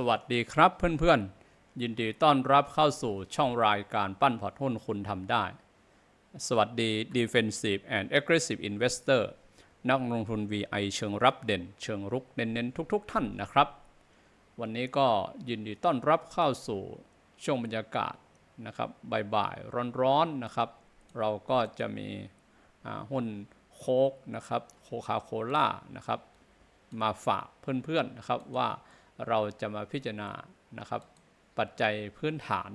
สวัสดีครับเพื่อนๆ ยินดีต้อนรับเข้าสู่ช่องรายการปั้นพอร์ตหุ้นคุณทำได้ สวัสดี Defensive and Aggressive Investor นักลงทุน VI เชิงรับเด่น เชิงรุกเน้นๆ ทุกๆท่านนะครับ วันนี้ก็ยินดีต้อนรับเข้าสู่ช่วงบรรยากาศนะครับบ่ายๆร้อนๆนะครับ เราก็จะมีหุ้นโคกนะครับโคคาโคล่านะครับมาฝากเพื่อนๆนะครับว่า เราจะมาพิจารณานะครับ ปัจจัยพื้นฐาน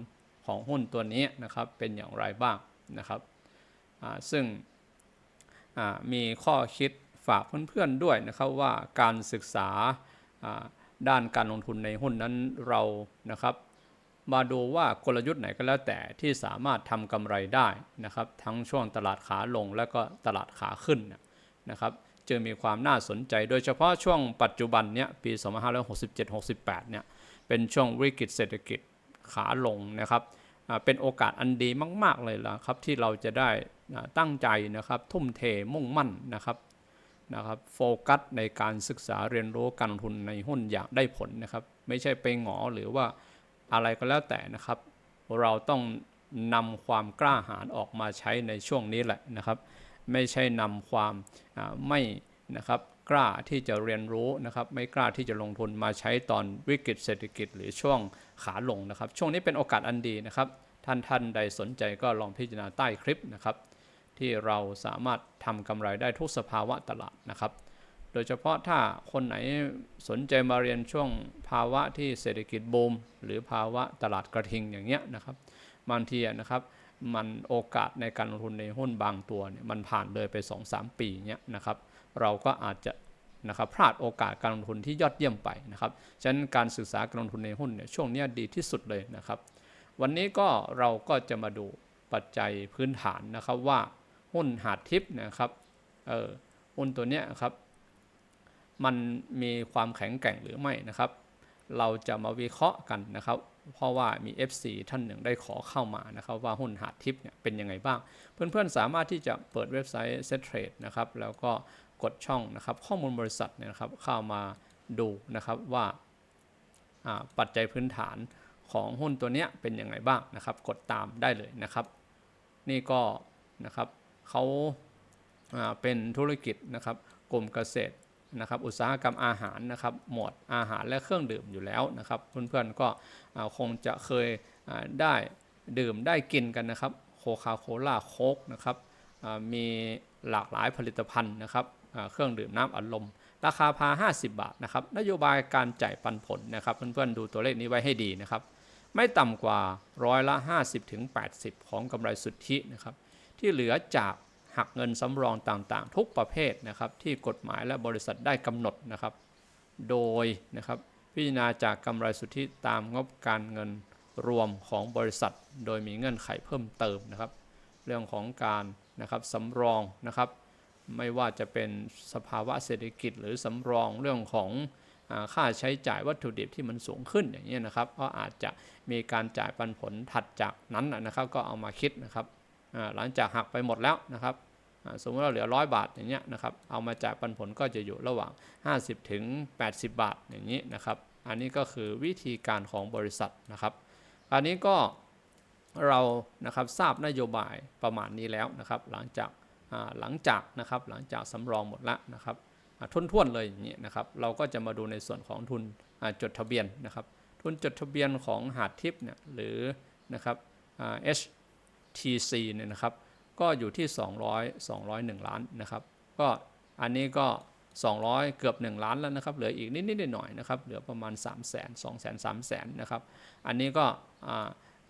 ของหุ้นตัวนี้นะครับเป็นอย่างไรบ้างนะครับซึ่งมีข้อคิดฝากเพื่อนๆด้วยนะครับว่าการศึกษาด้านการลงทุนในหุ้นนั้นเรานะครับ มาดูว่ากลยุทธ์ไหนก็แล้วแต่ที่สามารถทำกำไรได้นะครับ ทั้งช่วงตลาดขาลงและก็ตลาดขาขึ้นนะครับ จึงมีความน่าสนใจ โดยเฉพาะช่วงปัจจุบันเนี้ยปี 2567-68 เนี่ยเป็นช่วงวิกฤตเศรษฐกิจขาลงนะครับเป็นโอกาสอันดีมาก ๆ เลยล่ะครับ ที่เราจะได้ตั้งใจนะครับ ทุ่มเทมุ่งมั่นนะครับนะครับโฟกัสในการศึกษาเรียนรู้การลงทุนในหุ้นอย่างได้ผลนะครับ ไม่ใช่ไปหงอหรือว่าอะไรก็แล้วแต่นะครับ เราต้องนำความกล้าหาญออกมาใช้ในช่วงนี้แหละนะครับ ไม่ใช่นำความไม่นะครับกล้าที่จะเรียนรู้นะครับไม่กล้าที่จะลงทุนมาใช้ตอนวิกฤตเศรษฐกิจ หรือช่วงขาลงนะครับ ช่วงนี้เป็นโอกาสอันดีนะครับ ท่านท่านใดสนใจก็ลองพิจารณาใต้คลิปนะครับ ที่เราสามารถทำกำไรได้ทุกสภาวะตลาดนะครับ โดยเฉพาะถ้าคนไหนสนใจมาเรียนช่วงภาวะที่เศรษฐกิจบูมหรือภาวะตลาดกระทิงอย่างเงี้ยนะครับบางทีนะครับ มันโอกาสในการลงทุนในหุ้นบางตัวเนี่ยมันผ่านเลยไป 2-3 ปีเนี้ยนะครับ เราก็อาจจะนะครับพลาดโอกาสการลงทุนที่ยอดเยี่ยมไปนะครับฉะนั้นการศึกษาการลงทุนในหุ้นเนี่ยช่วงนี้ดีที่สุดเลยนะครับ วันนี้ก็เราก็จะมาดูปัจจัยพื้นฐานนะครับว่าหุ้นหาดทิปนะครับเออหุ้นตัวเนี้ยครับมันมีความแข็งแกร่งหรือไม่นะครับ เราจะมาวิเคราะห์กันนะครับเพราะว่ามี FC ท่านหนึ่งได้ขอเข้ามานะครับว่าหุ้นหาดทิปเนี่ยเป็นยังไงบ้าง เพื่อนๆสามารถที่จะเปิดเว็บไซต์ Set Trade นะครับแล้วก็กดช่องนะครับข้อมูลบริษัทเนี่ยนะครับเข้ามาดูนะครับว่าปัจจัยพื้นฐานของหุ้นตัวเนี้ยเป็นยังไงบ้างนะครับ กดตามได้เลยนะครับ นี่ก็นะครับเขาอ่าเป็นธุรกิจนะครับกลุ่มเกษตร นะครับอุตสาหกรรมอาหารนะครับหมวดอาหารและเครื่องดื่มอยู่แล้วนะครับ เพื่อนๆก็คงจะเคยได้ดื่มได้กินกันนะครับโคคาโคล่าโค้กนะครับมีหลากหลายผลิตภัณฑ์นะครับเครื่องดื่มน้ำอัดลมราคาพา 50 บาทนะครับนโยบายการจ่ายปันผลนะครับ เพื่อนๆดูตัวเลขนี้ไว้ให้ดีนะครับ ไม่ต่ำกว่าร้อยละ 50-80 ของกำไรสุทธินะครับที่เหลือจาก หักเงินสำรองต่างๆ ทุกประเภทนะครับที่กฎหมายและบริษัทได้กำหนดนะครับ โดยนะครับพิจารณาจากกำไรสุทธิตามงบการเงินรวมของบริษัท โดยมีเงื่อนไขเพิ่มเติมนะครับ เรื่องของการนะครับสำรองนะครับ ไม่ว่าจะเป็นสภาวะเศรษฐกิจ หรือสำรองเรื่องของค่าใช้จ่ายวัตถุดิบที่มันสูงขึ้นอย่างนี้นะครับ ก็อาจจะมีการจ่ายปันผลถัดจากนั้นนะครับ ก็เอามาคิดนะครับ หลังจากหักไปหมดแล้วนะครับสมมติเราเหลือร้อยบาทอย่างเงี้ยนะครับเอามาจ่ายปันผลก็จะอยู่ระหว่าง 50 ถึง 80 บาทอย่างนี้นะครับ อันนี้ก็คือวิธีการของบริษัทนะครับอันนี้ก็เรานะครับทราบนโยบายประมาณนี้แล้วนะครับ หลังจากหลังจากนะครับหลังจากสำรองหมดแล้วนะครับอ่าทุนๆเลยอย่างนี้นะครับ เราก็จะมาดูในส่วนของทุนจดทะเบียนนะครับ ทุนจดทะเบียนของหาดทิพย์เนี่ยหรือนะครับอ่ TC เนี่ยนะครับ ก็อยู่ที่ 200 201 ล้านนะครับ ก็อันนี้ก็ 200 เกือบ 1 ล้านแล้วนะครับ เหลืออีกนิดๆหน่อยๆนะครับ เหลือประมาณ 3 0 0 0 0 0 2 0 0 0 0 3 0 0 0นะครับ อันนี้ก็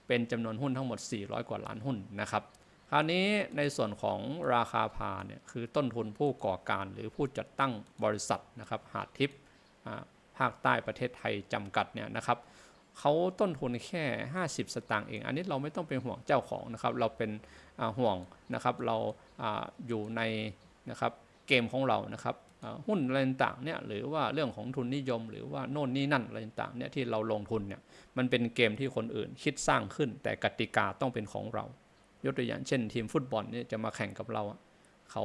เป็นจำนวนหุ้นทั้งหมด 400 กว่าล้านหุ้นนะครับคราวนี้ในส่วนของราคาพาเนี่ยคือต้นทุนผู้ก่อการหรือผู้จัดตั้งบริษัทนะครับหาดทิพย์ภาคใต้ประเทศไทยจำกัดเนี่ยนะครับ เขาต้นทุนแค่ 50 สตางค์เอง อันนี้เราไม่ต้องเป็นห่วงเจ้าของนะครับ เราเป็นห่วงนะครับ เราออยู่ในนะครับเกมของเรานะครับหุ้นอะไรต่างเนี่ยหรือว่าเรื่องของทุนนิยม หรือว่าโน่นนี่นั่นอะไรต่างเนี่ยที่เราลงทุนเนี่ยมันเป็นเกมที่คนอื่นคิดสร้างขึ้น แต่กติกาต้องเป็นของเรา ยกตัวอย่างเช่น ทีมฟุตบอลเนี่ยจะมาแข่งกับเราอะเขา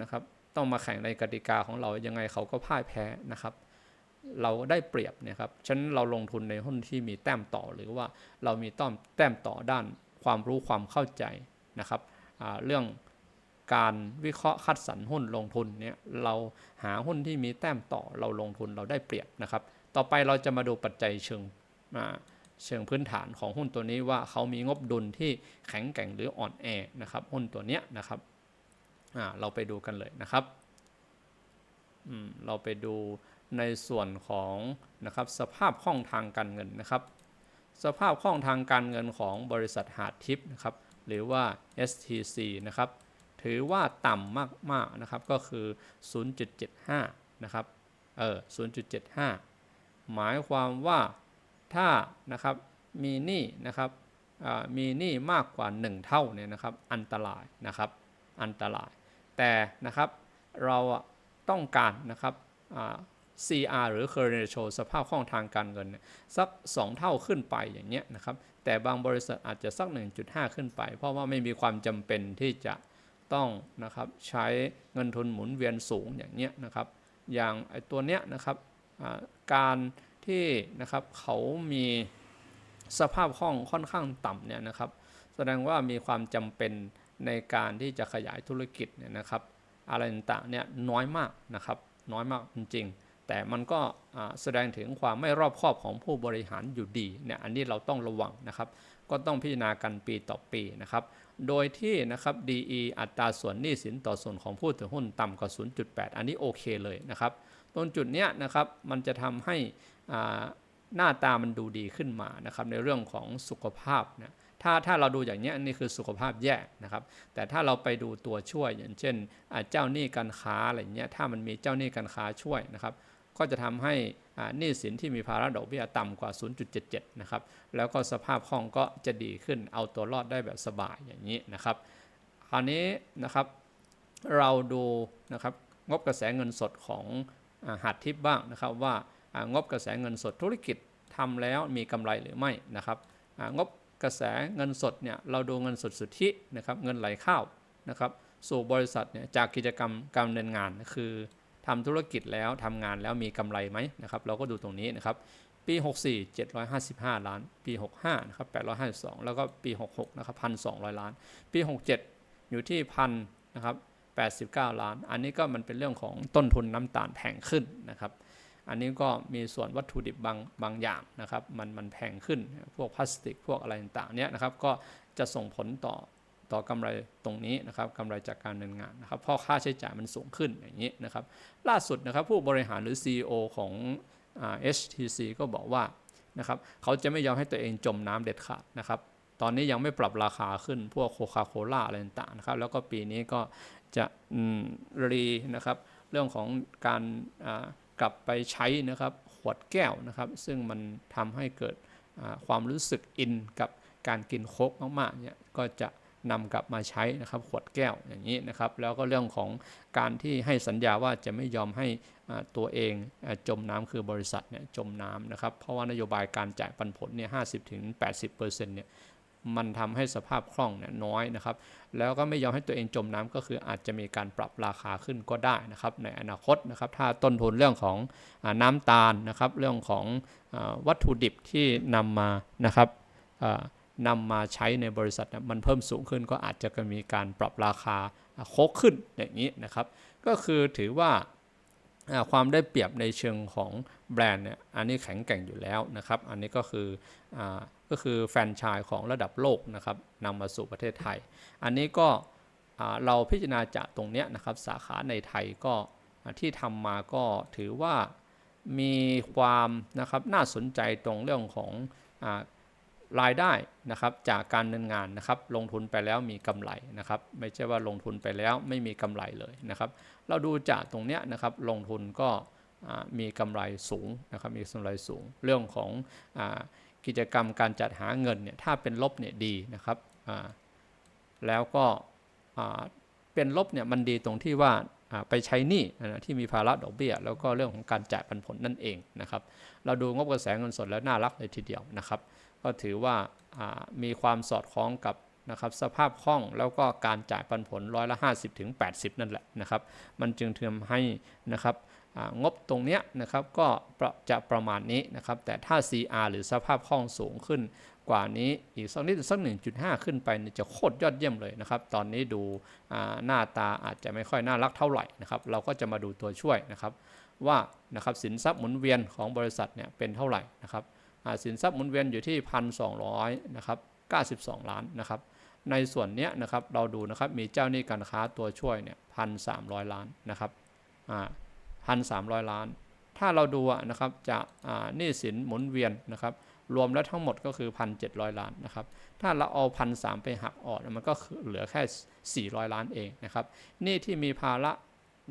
นะครับต้องมาแข่งในกติกาของเรายังไงเขาก็พ่ายแพ้นะครับ เราได้เปรียบเนี่ยครับฉะนั้นเราลงทุนในหุ้นที่มีแต้มต่อหรือว่าเรามีต้อมแต้มต่อด้านความรู้ความเข้าใจนะครับเรื่องการวิเคราะห์คัดสรรหุ้นลงทุนเนี่ยเราหาหุ้นที่มีแต้มต่อเราลงทุนเราได้เปรียบนะครับ ต่อไปเราจะมาดูปัจจัยเชิงเชิงพื้นฐานของหุ้นตัวนี้ว่าเขามีงบดุลที่แข็งแกร่งหรืออ่อนแอนะครับหุ้นตัวเนี้ยนะครับเราไปดูกันเลยนะครับเราไปดู ในส่วนของนะครับสภาพคล่องทางการเงินนะครับ สภาพคล่องทางการเงินของบริษัทหาดทิพย์นะครับหรือว่า STC นะครับถือว่าต่ำมากๆนะครับก็คือ 0.75 นะครับเออ0.75 หมายความว่าถ้านะครับมีหนี้นะครับมีหนี้มากกว่า 1 เท่าเนี่ยนะครับอันตรายนะครับอันตราย แต่นะครับเราต้องการนะครับ CR หรือ current ratio สภาพคล่องทางการเงิน สัก 2 เท่าขึ้นไปอย่างเงี้ยนะครับ แต่บางบริษัทอาจจะสัก 1.5 ขึ้นไป เพราะว่าไม่มีความจำเป็นที่จะต้องนะครับใช้เงินทุนหมุนเวียนสูงอย่างเงี้ยนะครับ อย่างไอตัวเนี้ยนะครับการที่นะครับเขามีสภาพคล่องค่อนข้างต่ำเนี่ยนะครับ แสดงว่ามีความจำเป็นในการที่จะขยายธุรกิจเนี่ยนะครับ อะไรต่างๆเนี่ยน้อยมากนะครับน้อยมากจริงๆ แต่มันก็แสดงถึงความไม่รอบคอบของผู้บริหารอยู่ดีเนี่ยอันนี้เราต้องระวังนะครับ ก็ต้องพิจารณากันปีต่อปีนะครับ โดยที่นะครับ DE อัตราส่วนหนี้สินต่อส่วนของผู้ถือหุ้นต่ำกว่า 0.8 อันนี้โอเคเลยนะครับ ตรงจุดเนี้ยนะครับมันจะทำให้หน้าตามันดูดีขึ้นมานะครับในเรื่องของสุขภาพนะถ้าถ้าเราดูอย่างนี้นี่คือสุขภาพแย่นะครับ แต่ถ้าเราไปดูตัวช่วยอย่างเช่น เจ้าหนี้การค้าอะไรเงี้ยถ้ามันมีเจ้าหนี้การค้าช่วยนะครับ ก็จะทำให้หนี้สินที่มีภาระดอกเบี้ยต่ำกว่า 0.77 นะครับ แล้วก็สภาพคล่องก็จะดีขึ้นเอาตัวรอดได้แบบสบายอย่างนี้นะครับ คราวนี้นะครับเราดูนะครับงบกระแสเงินสดของหัดทิพย์บ้างนะครับว่างบกระแสเงินสดธุรกิจทำแล้วมีกำไรหรือไม่นะครับงบกระแสเงินสดเนี่ยเราดูเงินสดสุทธินะครับเงินไหลเข้านะครับสู่บริษัทเนี่ยจากกิจกรรมการดำเนินงานคือ ทำธุรกิจแล้วทำงานแล้วมีกำไรไหมนะครับ เราก็ดูตรงนี้นะครับ ปี 64 755 ล้าน ปี 65นะครับ852 แล้วก็ปี 66นะครับ1,200 ล้าน ปี 67 อยู่ที่พันนะครับ89 ล้าน อันนี้ก็มันเป็นเรื่องของต้นทุนน้ำตาลแพงขึ้นนะครับ อันนี้ก็มีส่วนวัตถุดิบบางบางอย่างนะครับ มันมันแพงขึ้น พวกพลาสติก พวกอะไรต่างๆ เนี้ยนะครับ ก็จะส่งผลต่อ ต่อกำไรตรงนี้นะครับกำไรจากการดำเนินงานนะครับเพราะค่าใช้จ่ายมันสูงขึ้นอย่างนี้นะครับ ล่าสุดนะครับผู้บริหารหรือ CEO ของ HTC ก็บอกว่านะครับเขาจะไม่ยอมให้ตัวเองจมน้ำเด็ดขาดนะครับตอนนี้ยังไม่ปรับราคาขึ้นพวกโคคาโคล่าอะไรต่างๆนะครับแล้วก็ปีนี้ก็จะรีนะครับเรื่องของการกลับไปใช้นะครับขวดแก้วนะครับซึ่งมันทำให้เกิดความรู้สึกอินกับการกินโคกมากๆเนี่ยก็จะ นำกลับมาใช้นะครับขวดแก้วอย่างนี้นะครับแล้วก็เรื่องของการที่ให้สัญญาว่าจะไม่ยอมให้ตัวเองจมน้ำคือบริษัทเนี่ยจมน้ำนะครับเพราะว่านโยบายการจ่ายปันผลเนี่ยห้าสิบถึงแปดสิบเปอร์เซ็นต์เนี่ยมันทำให้สภาพคล่องเนี่ยน้อยนะครับ แล้วก็ไม่ยอมให้ตัวเองจมน้ำก็คืออาจจะมีการปรับราคาขึ้นก็ได้นะครับ ในอนาคตนะครับ ถ้าต้นทุนเรื่องของน้ำตาลนะครับ เรื่องของวัตถุดิบที่นำมานะครับ นำมาใช้ในบริษัทมันเพิ่มสูงขึ้นก็อาจจะมีการปรับราคาโคกขึ้นอย่างนี้นะครับ ก็คือถือว่าความได้เปรียบในเชิงของแบรนด์เนี่ยอันนี้แข็งแกร่งอยู่แล้วนะครับ อันนี้ก็คืออก็คือแฟนชายของระดับโลกนะครับนำมาสู่ประเทศไทย อันนี้ก็เราพิจารณาจากตรงนี้นะครับสาขาในไทยก็ที่ทำมาก็ถือว่ามีความนะครับน่าสนใจตรงเรื่องของ รายได้นะครับจากการดำเนินงานนะครับลงทุนไปแล้วมีกำไรนะครับไม่ใช่ว่าลงทุนไปแล้วไม่มีกำไรเลยนะครับเราดูจากตรงเนี้ยนะครับลงทุนก็มีกำไรสูงนะครับมีกำไรสูง เรื่องของอกิจกรรมการจัดหาเงินเนี่ยถ้าเป็นลบเนี่ยดีนะครับแล้วก็เป็นลบเนี่ยมันดีตรงที่ว่าไปใช้หนี้ที่มีภาระดอกเบี้ย แล้วก็เรื่องของการจ่ายปันผลนั่นเองนะครับเราดูงบกระแสเงินสดแล้วน่ารักเลยทีเดียวนะครับ ก็ถือว่ามีความสอดคล้องกับนะครับสภาพคล่องแล้วก็การจ่ายปันผลร้อยละ 50ถึง80 นั่นแหละนะครับ มันจึงทำให้นะครับงบตรงเนี้ยนะครับก็จะประมาณนี้นะครับ แต่ถ้า CR หรือสภาพคล่องสูงขึ้นกว่านี้อีกสักนิดสัก 1.5 ขึ้นไปจะโคตรยอดเยี่ยมเลยนะครับ ตอนนี้ดูหน้าตาอาจจะไม่ค่อยน่ารักเท่าไหร่นะครับ เราก็จะมาดูตัวช่วยนะครับ ว่านะครับสินทรัพย์หมุนเวียนของบริษัทเนี่ยเป็นเท่าไหร่นะครับ สินทรัพย์หมุนเวียนอยู่ที่1,200นะครับ92ล้านนะครับในส่วนเนี้ยนะครับเราดูนะครับมีเจ้าหนี้การค้าตัวช่วยเนี่ยพันสามล้านนะครับอ่าพันสามล้าน ถ้าเราดูอะนะครับจะอ่าหนี้สินหมุนเวียนนะครับรวมแล้วทั้งหมดก็คือ 1,700 ล้านนะครับ ถ้าเราเอาพันสไปหักออกมันก็เหลือแค่ 400 ล้านเองนะครับหนี่ที่มีภาระ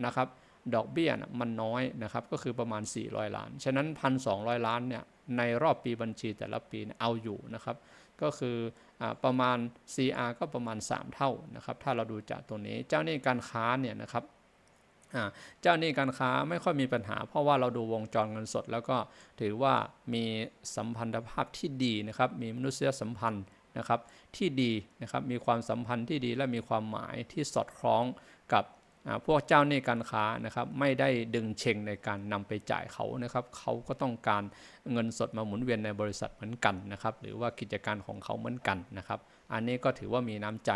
นะครับดอกเบี้ยนะมันน้อยนะครับก็คือประมาณ 400 ล้าน ฉะนั้น 1,200 ล้านเนี่ย ในรอบปีบัญชีแต่ละปีเอาอยู่นะครับ ก็คืออประมาณ CR ก็ประมาณ 3 เท่านะครับ ถ้าเราดูจากตัวนี้เจ้าหนี้การค้าเนี่ยนะครับเจ้าหนี้การค้าไม่ค่อยมีปัญหา เพราะว่าเราดูวงจรเงินสด แล้วก็ถือว่ามีสัมพันธภาพที่ดีนะครับ มีมนุษยสัมพันธ์นะครับที่ดีนะครับ มีความสัมพันธ์ที่ดีและมีความหมายที่สอดคล้องกับ พวกเจ้าหนี้การค้านะครับไม่ได้ดึงเชงในการนำไปจ่ายเขานะครับเขาก็ต้องการเงินสดมาหมุนเวียนในบริษัทเหมือนกันนะครับหรือว่ากิจการของเขาเหมือนกันนะครับอันนี้ก็ถือว่ามีน้ำใจ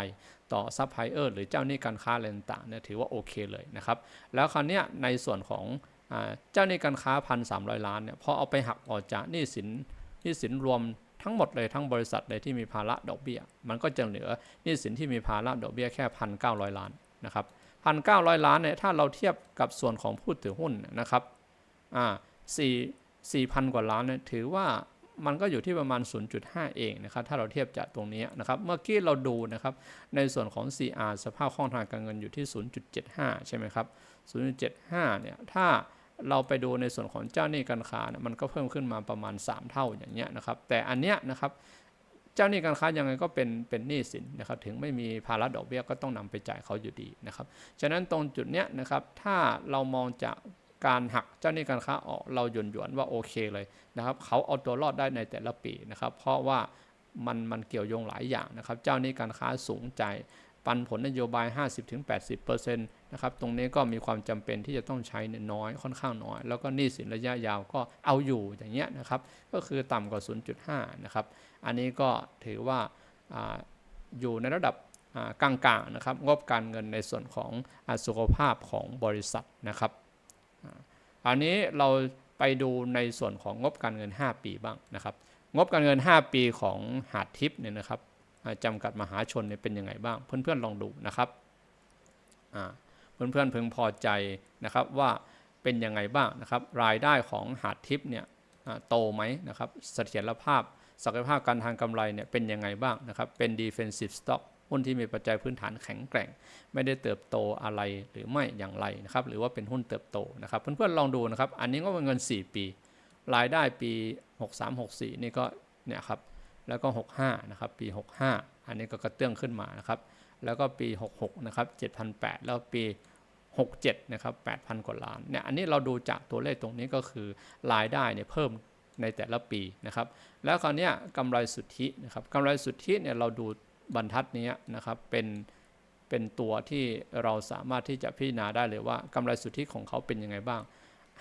ต่อซัพพลายเออร์หรือเจ้าหนี้การค้าอะไรต่างๆเนี่ยถือว่าโอเคเลยนะครับแล้วคราวนี้ในส่วนของอเจ้าหนี้การค้าพันสามล้านเนี่ยพอเอาไปหักออกจากหนี้สินหนี้สินรวมทั้งหมดเลยทั้งบริษัทเลยที่มีภาระดอกเบี้ย มันก็จะเหลือหนี้สินที่มีภาระดอกเบี้ยแค่พันเก้าร้อยล้านนะครับ พันเก้าร้อยล้านเนี่ยถ้าเราเทียบกับส่วนของผู้ถือหุ้นนะครับอ่าสี่สี่พันกว่าล้านเนี่ยถือว่ามันก็อยู่ที่ประมาณ 0.5 เองนะครับถ้าเราเทียบจากตรงนี้นะครับเมื่อกี้เราดูนะครับในส่วนของ CR สภาพคล่องทางการเงินอยู่ที่ 0.75 ใช่ไหมครับ 0.75 เนี่ยถ้าเราไปดูในส่วนของเจ้าหนี้การค้าเนี่ยมันก็เพิ่มขึ้นมาประมาณ 3 เท่าอย่างเงี้ยนะครับแต่อันเนี้ยนะครับ เจ้าหนี้การค้ายังไงก็เป็นเป็นหนี้สินนะครับถึงไม่มีภาระดอกเบี้ยก็ต้องนำไปจ่ายเขาอยู่ดีนะครับฉะนั้นตรงจุดเนี้ยนะครับถ้าเรามองจากการหักเจ้าหนี้การค้าออกเราหยวนหยวนว่าโอเคเลยนะครับเขาเอาตัวรอดได้ในแต่ละปีนะครับเพราะว่ามันมันเกี่ยวโยงหลายอย่างนะครับเจ้าหนี้การค้าสูงใจปันผลนโยบาย 50-80%นะครับตรงนี้ก็มีความจำเป็นที่จะต้องใช้น,น้อยค่อนข้างน้อย แล้วก็หนี้สินระยะยาวก็เอาอยู่อย่างเงี้ยนะครับก็คือต่ำกว่า 0.5 นะครับ อันนี้ก็ถือว่าออยู่ในระดับกลางๆนะครับงบการเงินในส่วนของอสุขภาพของบริษัทนะครับอันนี้เราไปดูในส่วนของงบการเงิน 5 ปีบ้างนะครับ งบการเงิน 5 ปีของหาดทิพย์เนี่ยนะครับจำกัดมหาชนเนี่ยเป็นยังไงบ้าง เพื่อนๆลองดูนะครับอ่าเพื่อนๆพึงพอใจนะครับว่าเป็นยังไงบ้างนะครับ รายได้ของหาดทิพย์เนี่ยโตไหมนะครับเสถียรภาพ ศักยภาพการทางกำไรเนี่ยเป็นยังไงบ้างนะครับ เป็น defensive stock หุ้นที่มีปัจจัยพื้นฐานแข็งแกร่ง ไม่ได้เติบโตอะไรหรือไม่อย่างไรนะครับหรือว่าเป็นหุ้นเติบโตนะครับเพื่อนๆลองดูนะครับ อันนี้ก็เป็นเงิน 4 ปี รายได้ปี 63 64 นี่ก็เนี่ยครับแล้วก็ 65นะครับปี 65 อันนี้ก็กระเตื้องขึ้นมานะครับแล้วก็ปี 66นะครับ7,800แล้วปี 67นะครับ8,000 กว่าล้านเนี่ยอันนี้เราดูจากตัวเลขตรงนี้ก็คือรายได้เนี่ยเพิ่ม ในแต่ละปีนะครับ แล้วคราวนี้กำไรสุทธินะครับกำไรสุทธิเนี่ยเราดูบรรทัดนี้นะครับเป็นเป็นตัวที่เราสามารถที่จะพิจารณาได้เลยว่ากำไรสุทธิของเขาเป็นยังไงบ้าง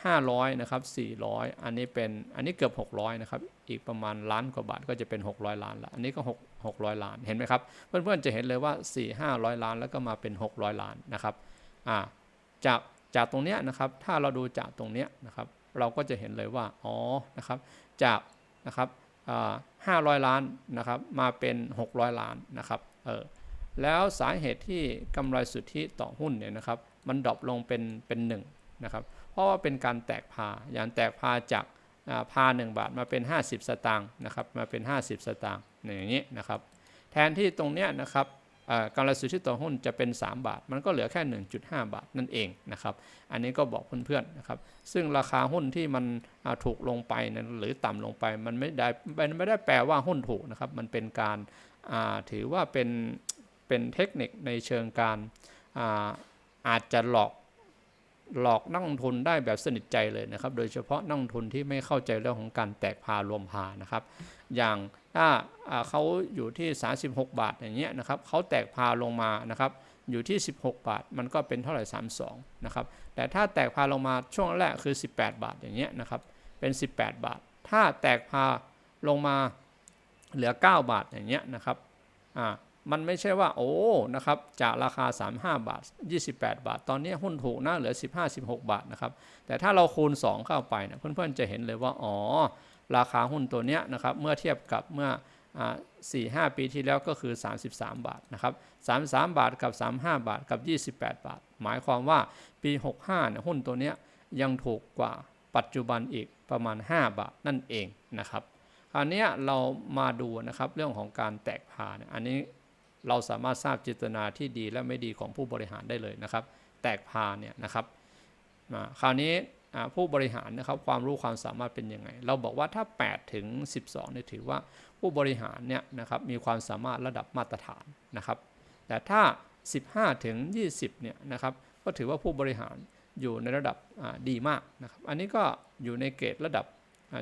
500นะครับ400 อันนี้เป็นอันนี้เกือบ 600นะครับอีกประมาณล้านกว่าบาทก็จะเป็น 600 ล้านละอันนี้ก็ 6 600 ล้านเห็นไหมครับเพื่อนๆจะเห็นเลยว่า 4 500 ล้านแล้วก็มาเป็น 600 ล้านนะครับอ่าจากจากตรงเนี้ยนะครับถ้าเราดูจากตรงเนี้ยนะครับ เราก็จะเห็นเลยว่าอ๋อนะครับจากนะครับห้าร้อยล้านนะครับมาเป็น 600 ล้านนะครับเออแล้วสาเหตุที่กำไรสุทธิต่อหุ้นเนี่ยนะครับมันดรอปลงเป็นเป็นหนึ่งนะครับเพราะว่าเป็นการแตกพาอย่างแตกพาจากอ่าพา1บาทมาเป็น 50 สตางค์นะครับมาเป็น 50 สตางค์อย่างนี้นะครับแทนที่ตรงเนี้ยนะครับ กำไรสุทธิต่อหุ้นจะเป็น 3 บาท มันก็เหลือแค่ 1.5 บาทนั่นเองนะครับ อันนี้ก็บอกเพื่อนๆนะครับ ซึ่งราคาหุ้นที่มันถูกลงไปนะหรือต่ำลงไป มันไม่ได้มันไม่ได้แปลว่าหุ้นถูกนะครับ มันเป็นการาถือว่าเป็นเป็นเทคนิคในเชิงการอาอาจจะหลอกหลอกนักลงทุนได้แบบสนิทใจเลยนะครับ โดยเฉพาะนักลงทุนที่ไม่เข้าใจเรื่องของการแตกพารวมพานะครับ อย่าง ถ้าเขาอยู่ที่ 36 บาทอย่างเงี้ยนะครับเขาแตกพาลงมานะครับอยู่ที่ 16 บาท มันก็เป็นเท่าไหร่ 32นะครับแต่ถ้าแตกพาลงมาช่วงแรกคือ 18 บาทอย่างเงี้ยนะครับเป็น 18 บาท ถ้าแตกพาลงมาเหลือ 9 บาทอย่างเงี้ยนะครับอ่ามันไม่ใช่ว่าโอ้นะครับจากราคา 35 บาท 28 บาท ตอนนี้หุ้นถูกนะเหลือ 15 16 บาทนะครับแต่ถ้าเราคูณ 2 เข้าไปนะเพื่อนๆจะเห็นเลยว่าอ๋อ ราคาหุ้นตัวเนี้ยนะครับเมื่อเทียบกับเมื่อสี่ห้าปีที่แล้วก็คือ 33 บาทนะครับ33 บาทกับ 35 บาทกับ 28 บาท หมายความว่าปี 65เนี่ยหุ้นตัวเนี้ยยังถูกกว่าปัจจุบันอีกประมาณ 5 บาทนั่นเองนะครับคราวนี้เรามาดูนะครับเรื่องของการแตกพาเนี่ยอันนี้เราสามารถทราบเจตนาที่ดีและไม่ดีของผู้บริหารได้เลยนะครับ แตกพาเนี่ยนะครับคราวนี้ ผู้บริหารนะครับความรู้ความสามารถเป็นยังไง เราบอกว่าถ้า 8 ถึง 12เนี่ยถือว่าผู้บริหารเนี่ยนะครับมีความสามารถระดับมาตรฐานนะครับ แต่ถ้า 15 ถึง 20เนี่ยนะครับก็ถือว่าผู้บริหารอยู่ในระดับดีมากนะครับอันนี้ก็อยู่ในเกรดระดับ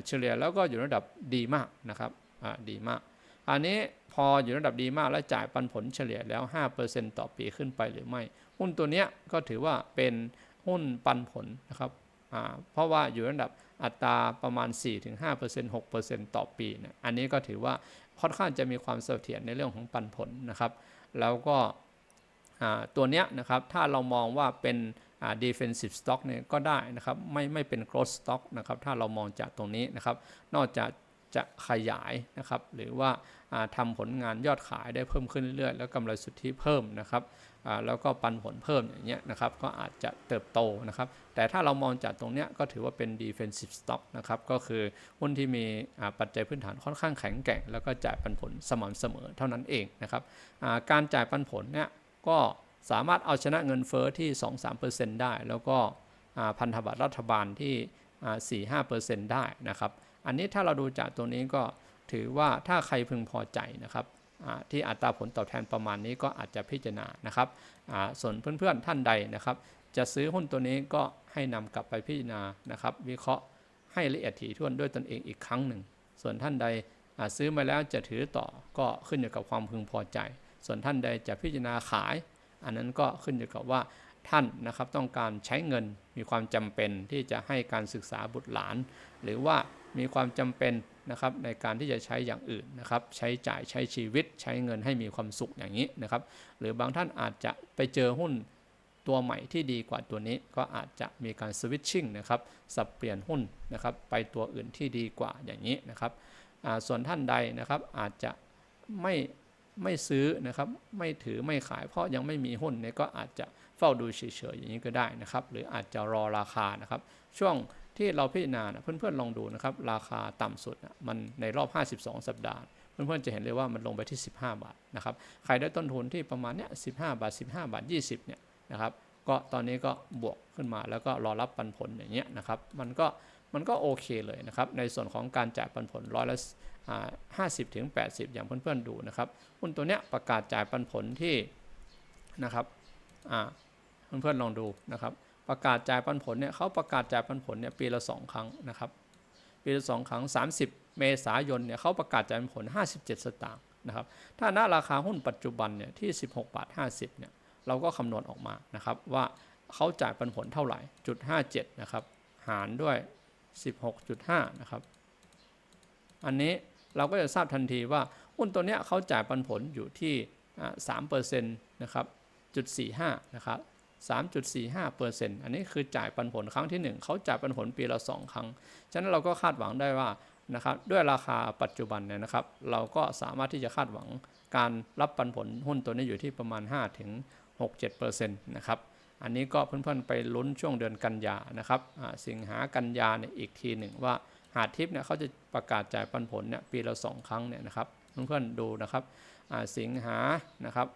เฉลี่ยแล้วก็อยู่ระดับดีมากนะครับดีมาก อันนี้พออยู่ระดับดีมากและจ่ายปันผลเฉลี่ยแล้ว 5%ต่อปีขึ้นไปหรือไม่ หุ้นตัวเนี้ยก็ถือว่าเป็นหุ้นปันผลนะครับ เพราะว่าอยู่ระดับอัตราประมาณ 4-5% 6%ต่อปีเนี่ยอันนี้ก็ถือว่าค่อนข้างจะมีความเสถียรในเรื่องของปันผลนะครับ แล้วก็ตัวเนี้ยนะครับถ้าเรามองว่าเป็น defensive stock เนี่ยก็ได้นะครับไม่ไม่เป็น growth stock นะครับถ้าเรามองจากตรงนี้นะครับ นอกจาก จะขยายนะครับหรือว่าทำผลงานยอดขายได้เพิ่มขึ้นเรื่อยๆ แล้วกำไรสุทธิเพิ่มนะครับแล้วก็ปันผลเพิ่มอย่างเงี้ยนะครับก็อาจจะเติบโตนะครับแต่ถ้าเรามองจากตรงเนี้ยก็ถือว่าเป็น defensive stock นะครับก็คือหุ้นที่มีปัจจัยพื้นฐานค่อนข้างแข็งแกร่ง แล้วก็จ่ายปันผลสม่ำเสมอเท่านั้นเองนะครับการจ่ายปันผลเนี่ยก็สามารถเอาชนะเงินเฟอ้อที่ 2-3%ได้ แล้วก็พันธบัตรรัฐบาลที่ 4-5%ได้นะครับ อันนี้ถ้าเราดูจากตัวนี้ก็ถือว่าถ้าใครพึงพอใจนะครับที่อัตราผลตอบแทนประมาณนี้ก็อาจจะพิจารณานะครับส่วนเพื่อนๆท่านใดนะครับ จะซื้อหุ้นตัวนี้ก็ให้นำกลับไปพิจารณานะครับ วิเคราะห์ให้ละเอียดถี่ถ้วนด้วยตนเองอีกครั้งหนึ่ง ส่วนท่านใดซื้อมาแล้วจะถือต่อก็ขึ้นอยู่กับความพึงพอใจ ส่วนท่านใดจะพิจารณาขาย อันนั้นก็ขึ้นอยู่กับว่าท่านนะครับต้องการใช้เงินมีความจำเป็นที่จะให้การศึกษาบุตรหลาน หรือว่า มีความจำเป็นนะครับในการที่จะใช้อย่างอื่นนะครับ ใช้จ่ายใช้ชีวิตใช้เงินให้มีความสุขอย่างนี้นะครับ หรือบางท่านอาจจะไปเจอหุ้นตัวใหม่ที่ดีกว่าตัวนี้ก็อาจจะมีการสวิตชิ่งนะครับสับเปลี่ยนหุ้นนะครับ ไปตัวอื่นที่ดีกว่าอย่างนี้นะครับส่วนท่านใดนะครับอาจจะไม่ไม่ซื้อนะครับไม่ถือไม่ขายเพราะยังไม่มีหุ้นเนี่ยก็อาจจะเฝ้าดูเฉยๆอย่างนี้ก็ได้นะครับ หรืออาจจะรอราคานะครับ ช่วง ที่เราพิจารณาเพื่อนๆลองดูนะครับ ราคาต่ำสุดมันในรอบ 52 สัปดาห์ เพื่อนๆจะเห็นเลยว่ามันลงไปที่ 15 บาทนะครับใครได้ต้นทุนที่ประมาณเนี้ย15บาท 15 บาท 20เนี่ยนะครับก็ตอนนี้ก็บวกขึ้นมาแล้วก็รอรับปันผลอย่างเงี้ยนะครับมันก็มันก็โอเคเลยนะครับ ในส่วนของการจ่ายปันผลร้อยละห้าสิบถึงแปดสิบอย่างเพื่อนๆดูนะครับหุ้นตัวเนี้ยประกาศจ่ายปันผลที่นะครับเพื่อนๆลองดูนะครับ ประกาศจ่ายปันผลเนี่ยเขาประกาศจ่ายปันผลเนี่ยปีละสองครั้งนะครับปีละสองครั้ง 30 เมษายนเนี่ยเขาประกาศจ่ายปันผล 57 สตางค์นะครับถ้าณราคาหุ้นปัจจุบันเนี่ยที่ 16บาท50เนี่ยเราก็คำนวณออกมานะครับว่าเขาจ่ายปันผลเท่าไหร่จุด57นะครับหารด้วย 16.5นะครับอันนี้เราก็จะทราบทันทีว่าหุ้นตัวเนี้ยเขาจ่ายปันผลอยู่ที่3%นะครับจุด45นะครับ 3.45%อันนี้คือจ่ายปันผลครั้งที่ 1 เขาจ่ายปันผลปีละ 2 ครั้ง ฉะนั้นเราก็คาดหวังได้ว่านะครับด้วยราคาปัจจุบันเนี่ยนะครับ เราก็สามารถที่จะคาดหวังการรับปันผลหุ้นตัวนี้อยู่ที่ประมาณ 5 ถึง 6-7%นะครับ อันนี้ก็เพื่อนๆไปลุ้นช่วงเดือนกันยานะครับสิงหากันยาเนี่ยอีกทีหนึ่งว่าหาทิปเนี่ยเขาจะประกาศจ่ายปันผลเนี่ยปีละ 2 ครั้งเนี่ยนะครับ เพื่อนๆดูนะครับสิงหานะครับ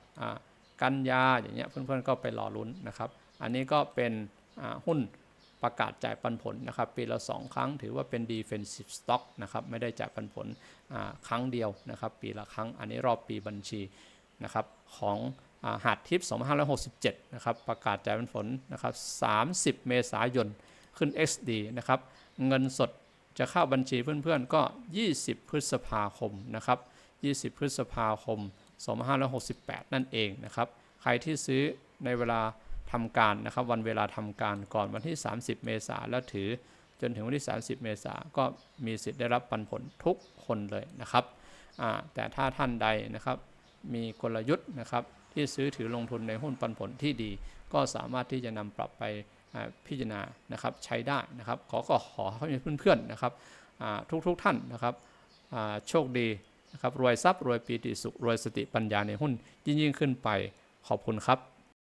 กันยาอย่างเงี้ยเพื่อนๆก็ไปรอลุ้นนะครับ อันนี้ก็เป็นหุ้นประกาศจ่ายปันผลนะครับ ปีละ 2 ครั้งถือว่าเป็น defensive stock นะครับไม่ได้จ่ายปันผลครั้งเดียวนะครับ ปีละครั้งอันนี้รอบปีบัญชีนะครับของหาดทิป2567 นะครับ ประกาศจ่ายปันผลนะครับ 30 เมษายนขึ้น XD นะครับ เงินสดจะเข้าบัญชีเพื่อนๆก็ 20 พฤษภาคมนะครับ 20 พฤษภาคม 2568 นั่นเองนะครับ ใครที่ซื้อในเวลาทำการนะครับวันเวลาทำการก่อนวันที่ 30 เมษาแล้วถือจนถึงวันที่ 30 เมษาก็มีสิทธิ์ได้รับปันผลทุกคนเลยนะครับแต่ถ้าท่านใดนะครับมีกลยุทธ์นะครับที่ซื้อถือลงทุนในหุ้นปันผลที่ดี ก็สามารถที่จะนำปรับไปพิจารณานะครับใช้ได้นะครับ ขอก็ขอให้เพื่อนๆนะครับทุกๆท่านนะครับโชคดี นะครับรวยทรัพย์รวยปีติสุขรวยสติปัญญาในหุ้นยิ่งยิ่งขึ้นไปขอบคุณครับ